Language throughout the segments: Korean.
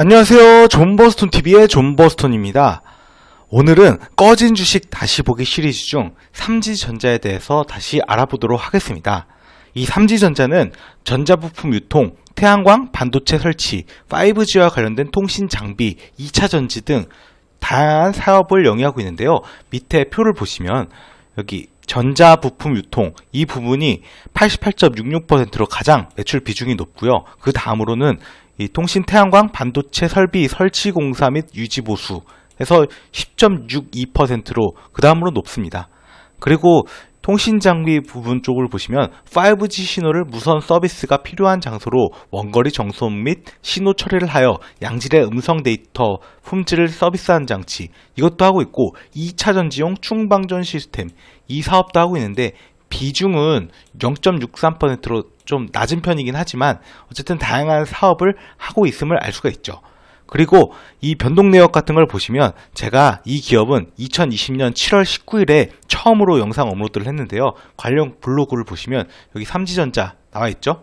안녕하세요. 존버스톤 TV의 존버스톤입니다. 오늘은 꺼진 주식 다시 보기 시리즈 중 삼지전자에 대해서 다시 알아보도록 하겠습니다. 이 삼지전자는 전자부품 유통, 태양광, 반도체 설치, 5G와 관련된 통신 장비, 2차 전지 등 다양한 사업을 영위하고 있는데요. 밑에 표를 보시면 여기 전자부품 유통 이 부분이 88.66%로 가장 매출 비중이 높고요. 그 다음으로는 이 통신 태양광 반도체 설비 설치 공사 및 유지 보수에서 10.62%로 그 다음으로 높습니다. 그리고 통신 장비 부분 쪽을 보시면 5G 신호를 무선 서비스가 필요한 장소로 원거리 정송 및 신호 처리를 하여 양질의 음성 데이터 품질을 서비스하는 장치 이것도 하고 있고 2차 전지용 충방전 시스템 이 사업도 하고 있는데 비중은 0.63%로 좀 낮은 편이긴 하지만 어쨌든 다양한 사업을 하고 있음을 알 수가 있죠. 그리고 이 변동 내역 같은 걸 보시면 제가 이 기업은 2020년 7월 19일에 처음으로 영상 업로드를 했는데요. 관련 블로그를 보시면 여기 삼지전자 나와 있죠.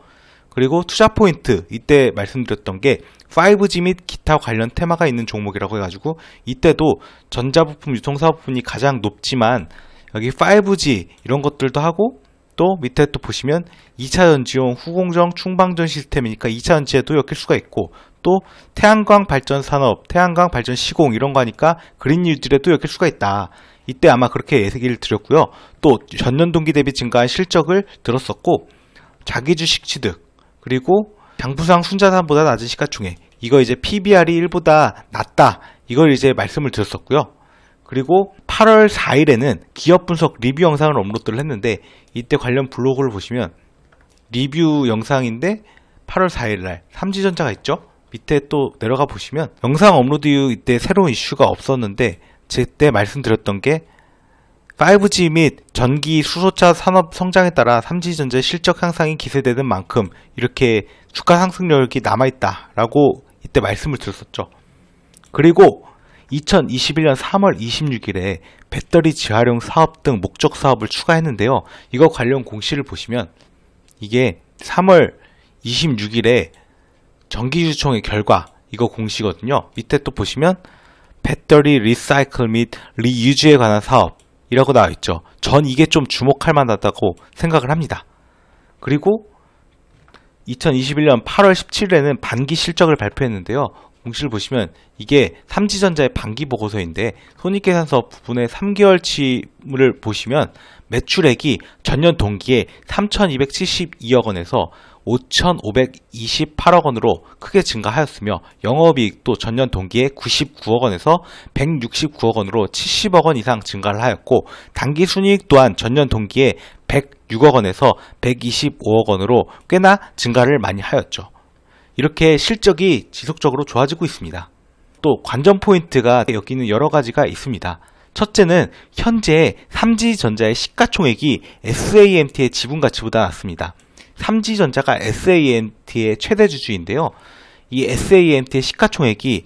그리고 투자 포인트 이때 말씀드렸던 게 5G 및 기타 관련 테마가 있는 종목이라고 해가지고 이때도 전자부품 유통사업 부분이 가장 높지만 여기 5G 이런 것들도 하고 또 밑에 또 보시면 2차 전지용 후공정 충방전 시스템이니까 2차 전지에도 엮일 수가 있고 또 태양광 발전 산업, 태양광 발전 시공 이런 거 하니까 그린 뉴딜에도 엮일 수가 있다. 이때 아마 그렇게 예세기를 드렸고요. 또 전년 동기 대비 증가한 실적을 들었었고 자기 주식 취득 그리고 장부상 순자산보다 낮은 시가총액 이거 이제 PBR이 1보다 낮다 이걸 이제 말씀을 드렸었고요. 그리고 8월 4일에는 기업 분석 리뷰 영상을 업로드를 했는데 이때 관련 블로그를 보시면 리뷰 영상인데 8월 4일날 삼지전자가 있죠. 밑에 또 내려가 보시면 영상 업로드 이후 이때 새로운 이슈가 없었는데 제때 말씀드렸던 게 5G 및 전기 수소차 산업 성장에 따라 삼지전자의 실적 향상이 기대되는 만큼 이렇게 주가 상승력이 남아있다라고 이때 말씀을 드렸었죠. 그리고 2021년 3월 26일에 배터리 재활용 사업 등 목적 사업을 추가했는데요. 이거 관련 공시를 보시면 이게 3월 26일에 정기주총의 결과 이거 공시거든요. 밑에 또 보시면 배터리 리사이클 및 리유즈에 관한 사업이라고 나와 있죠. 전 이게 좀 주목할 만하다고 생각을 합니다. 그리고 2021년 8월 17일에는 반기 실적을 발표했는데요. 공시를 보시면 이게 삼지전자의 반기 보고서인데 손익계산서 부분의 3개월치를 보시면 매출액이 전년 동기에 3,272억 원에서 5,528억 원으로 크게 증가하였으며 영업이익도 전년 동기에 99억 원에서 169억 원으로 70억 원 이상 증가를 하였고 단기 순이익 또한 전년 동기에 106억 원에서 125억 원으로 꽤나 증가를 많이 하였죠. 이렇게 실적이 지속적으로 좋아지고 있습니다. 또 관전 포인트가 여기는 여러 가지가 있습니다. 첫째는 현재 삼지전자의 시가총액이 SAMT의 지분 가치보다 낮습니다. 삼지전자가 SAMT의 최대 주주인데요. 이 SAMT의 시가총액이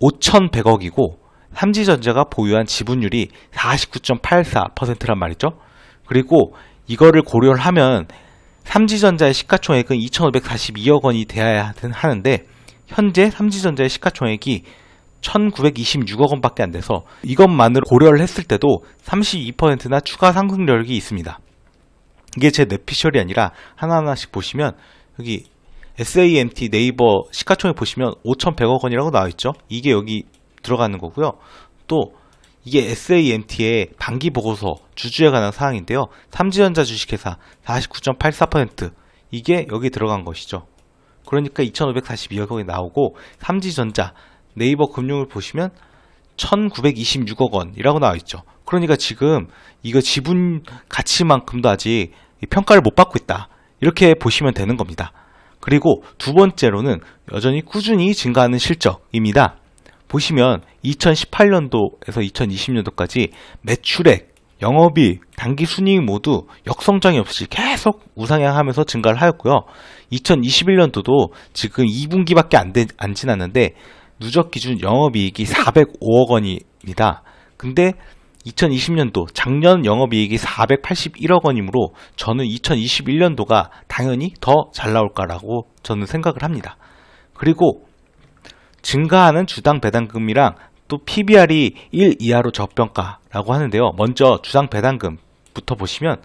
5,100억이고 삼지전자가 보유한 지분율이 49.84%란 말이죠. 그리고 이거를 고려를 하면 삼지전자의 시가총액은 2,542억 원이 돼야 하는데 현재 삼지전자의 시가총액이 1,926억 원밖에 안 돼서 이것만으로 고려를 했을 때도 32%나 추가 상승력이 있습니다. 이게 제 뇌피셜이 아니라 하나하나씩 보시면 여기 SAMT 네이버 시가총액 보시면 5,100억 원이라고 나와 있죠. 이게 여기 들어가는 거고요. 또 이게 SAMT의 반기 보고서 주주에 관한 사항인데요. 삼지전자 주식회사 49.84% 이게 여기 들어간 것이죠. 그러니까 2,542억 원이 나오고 삼지전자 네이버 금융을 보시면 1,926억 원이라고 나와 있죠. 그러니까 지금 이거 지분 가치만큼도 아직 평가를 못 받고 있다. 이렇게 보시면 되는 겁니다. 그리고 두 번째로는 여전히 꾸준히 증가하는 실적입니다. 보시면 2018년도에서 2020년도까지 매출액, 영업이익, 단기 순이익 모두 역성장이 없이 계속 우상향하면서 증가를 하였고요. 2021년도도 지금 2분기밖에 안, 되, 안 지났는데 누적 기준 영업이익이 405억 원입니다. 근데 2020년도 작년 영업이익이 481억 원이므로 저는 2021년도가 당연히 더 잘 나올까라고 저는 생각을 합니다. 그리고 증가하는 주당 배당금이랑 또 PBR이 1 이하로 저평가라고 하는데요. 먼저 주당 배당금부터 보시면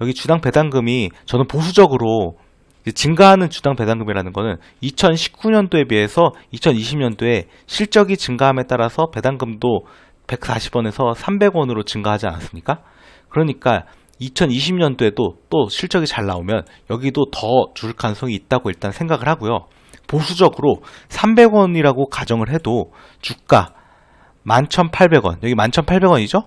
여기 주당 배당금이 저는 보수적으로 증가하는 주당 배당금이라는 거는 2019년도에 비해서 2020년도에 실적이 증가함에 따라서 배당금도 140원에서 300원으로 증가하지 않았습니까? 그러니까 2020년도에도 또 실적이 잘 나오면 여기도 더 줄 가능성이 있다고 일단 생각을 하고요. 보수적으로 300원이라고 가정을 해도 주가 11,800원, 여기 11,800원이죠?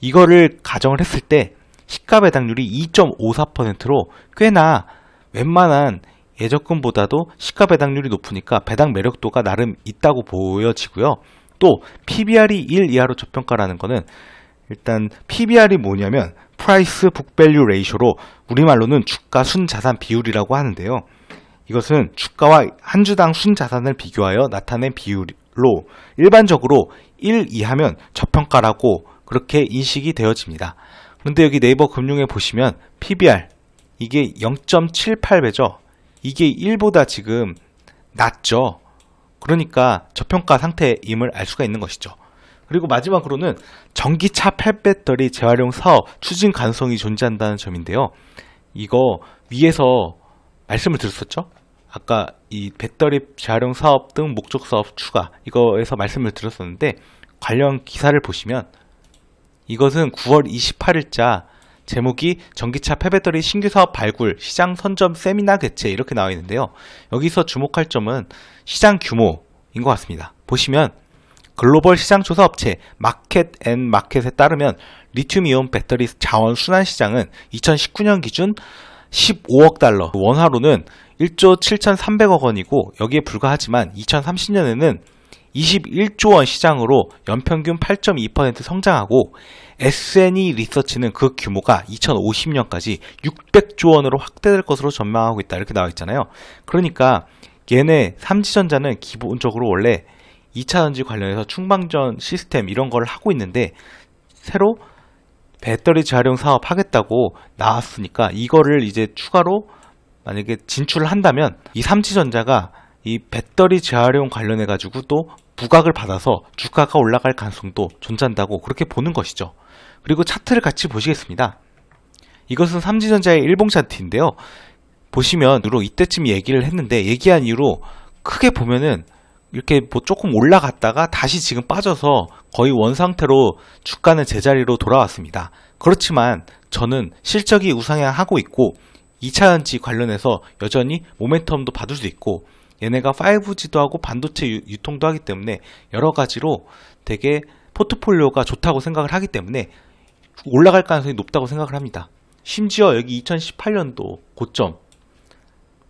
이거를 가정을 했을 때 시가 배당률이 2.54%로 꽤나 웬만한 예적금보다도 시가 배당률이 높으니까 배당 매력도가 나름 있다고 보여지고요. 또 PBR이 1 이하로 저평가라는 거는 일단 PBR이 뭐냐면 프라이스 북밸류 레이쇼로 우리말로는 주가 순자산 비율이라고 하는데요. 이것은 주가와 한 주당 순자산을 비교하여 나타낸 비율로 일반적으로 1 이하면 저평가라고 그렇게 인식이 되어집니다. 그런데 여기 네이버 금융에 보시면 PBR 이게 0.78배죠. 이게 1보다 지금 낮죠. 그러니까 저평가 상태임을 알 수가 있는 것이죠. 그리고 마지막으로는 전기차 폐배터리 재활용 사업 추진 가능성이 존재한다는 점인데요. 이거 위에서 말씀을 드렸었죠? 아까 이 배터리 재활용 사업 등 목적 사업 추가 이거에서 말씀을 드렸었는데 관련 기사를 보시면 이것은 9월 28일자 제목이 전기차 폐배터리 신규 사업 발굴, 시장 선점 세미나 개최 이렇게 나와 있는데요. 여기서 주목할 점은 시장 규모인 것 같습니다. 보시면 글로벌 시장 조사 업체 마켓 앤 마켓에 따르면 리튬 이온 배터리 자원 순환 시장은 2019년 기준 15억 달러, 원화로는 1조 7,300억 원이고 여기에 불과하지만 2030년에는 21조 원 시장으로 연평균 8.2% 성장하고 S&E 리서치는 그 규모가 2050년까지 600조 원으로 확대될 것으로 전망하고 있다 이렇게 나와 있잖아요. 그러니까 얘네 삼지전자는 기본적으로 원래 2차 전지 관련해서 충방전 시스템 이런 걸 하고 있는데 새로 배터리 재활용 사업 하겠다고 나왔으니까 이거를 이제 추가로 만약에 진출을 한다면 이 삼지전자가 이 배터리 재활용 관련해 가지고 또 부각을 받아서 주가가 올라갈 가능성도 존재한다고 그렇게 보는 것이죠. 그리고 차트를 같이 보시겠습니다. 이것은 삼지전자의 일봉 차트인데요. 보시면 으로 이때쯤 얘기를 했는데 얘기한 이후로 크게 보면은 이렇게 뭐 조금 올라갔다가 다시 지금 빠져서 거의 원 상태로 주가는 제자리로 돌아왔습니다. 그렇지만 저는 실적이 우상향하고 있고 2차전지 관련해서 여전히 모멘텀도 받을 수 있고 얘네가 5G도 하고 반도체 유, 유통도 하기 때문에 여러 가지로 되게 포트폴리오가 좋다고 생각을 하기 때문에 올라갈 가능성이 높다고 생각을 합니다. 심지어 여기 2018년도 고점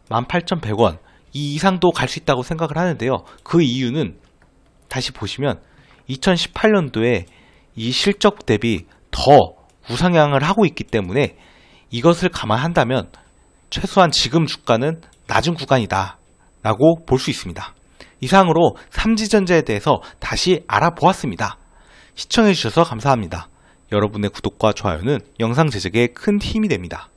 18,100원 이 이상도 갈 수 있다고 생각을 하는데요. 그 이유는 다시 보시면 2018년도에 이 실적 대비 더 우상향을 하고 있기 때문에 이것을 감안한다면 최소한 지금 주가는 낮은 구간이다 라고 볼 수 있습니다. 이상으로 삼지전자에 대해서 다시 알아보았습니다. 시청해주셔서 감사합니다. 여러분의 구독과 좋아요는 영상 제작에 큰 힘이 됩니다.